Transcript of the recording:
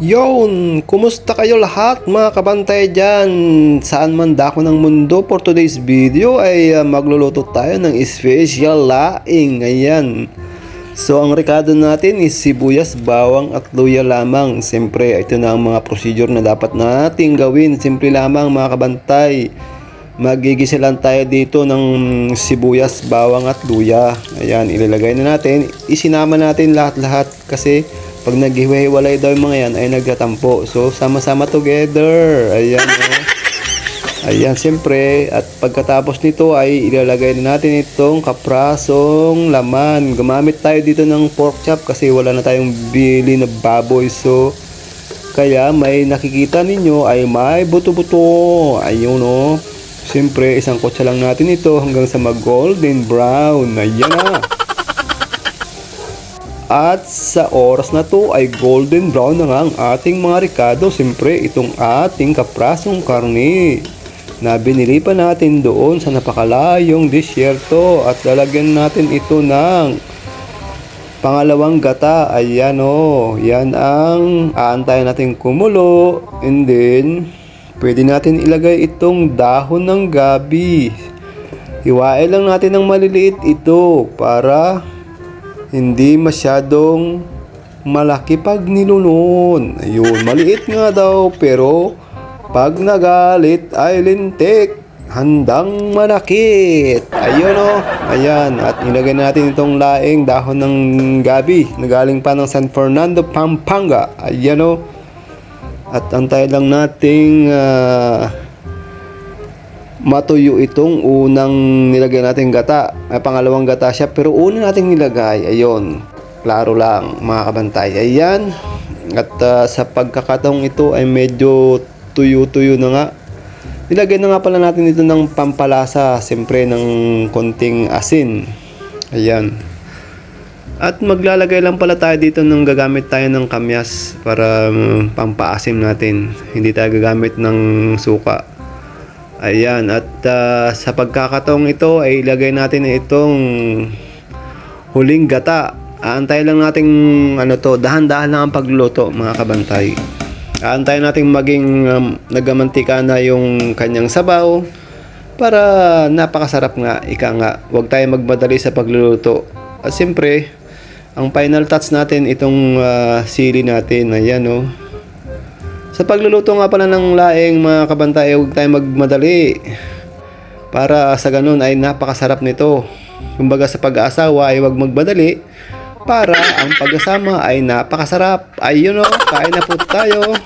Yon! Kumusta kayo lahat mga kabantay dyan? Saan man dako ng mundo for today's video ay uh, magluluto tayo ng special laing. Ayan. So ang rekado natin is sibuyas, bawang at luya lamang. Siyempre ito na ang mga procedure na dapat nating gawin. Simple lamang mga kabantay. Magigisa lang tayo dito ng sibuyas, bawang at luya. Ayan, ilalagay na natin. Isinama natin lahat-lahat kasi pag naghiwa-hiwalay daw yung mga yan ay nagtatampo. So, sama-sama together. Ayan, oh. Ayan, siyempre. At pagkatapos nito ay ilalagay na natin itong kaprasong laman. Gumamit tayo dito ng pork chop kasi wala na tayong bili na baboy. So, kaya may nakikita ninyo ay may buto-buto. Ayun, oh. Siyempre, isang kotsa lang natin ito hanggang sa mag-golden brown. Ayan na. At sa oras na to ay golden brown na nga ang ating mga ricado. Siyempre, itong ating kaprasong karne na binili pa natin doon sa napakalayong disyerto at lalagyan natin ito ng pangalawang gata. Ayan o, yan ang aantayin natin kumulo and then pwede natin ilagay itong dahon ng gabi. Hiwain lang natin ng maliliit ito para hindi masyadong malaki pag nilunon. Ayun, maliit nga daw pero pag nagalit ay lintik. Handang manakit. Ayun o. Ayan. At nilagay natin itong laing dahon ng gabi na galing pa ng San Fernando, Pampanga. Ayan o. At antay lang nating ah, matuyo itong unang nilagay natin gata. Ay pangalawang gata siya pero una nating nilagay. Ayun. Klaro lang mga kabantay. Ayan. At ah, sa pagkakataong ito ay medyo tuyo-tuyo na nga. Nilagay na nga pala natin ito ng pampalasa. Siyempre ng konting asin. Ayan. At maglalagay lang pala tayo dito ng gagamit tayo ng kamyas para um, pampaasim natin. Hindi tayo gagamit ng suka. Ayan, at ah, sa pagkakataong ito ay ilagay natin itong huling gata. Aantay lang nating ano to, dahan-dahan lang ang pagluluto mga kabantay. Aantay nating maging um, nagamantika na yung kanyang sabaw para napakasarap nga, ika nga. Huwag tayo magmadali sa pagluluto. At siyempre, ang final touch natin itong ah, sili natin. Ayan oh. Sa pagluluto nga pala ng laing mga kabantay, huwag tayong magmadali. Para sa ganun ay napakasarap nito. Kumbaga sa pag-aasawa ay huwag magmadali. Para ang pag-asama ay napakasarap. Ayun o, kain na po tayo.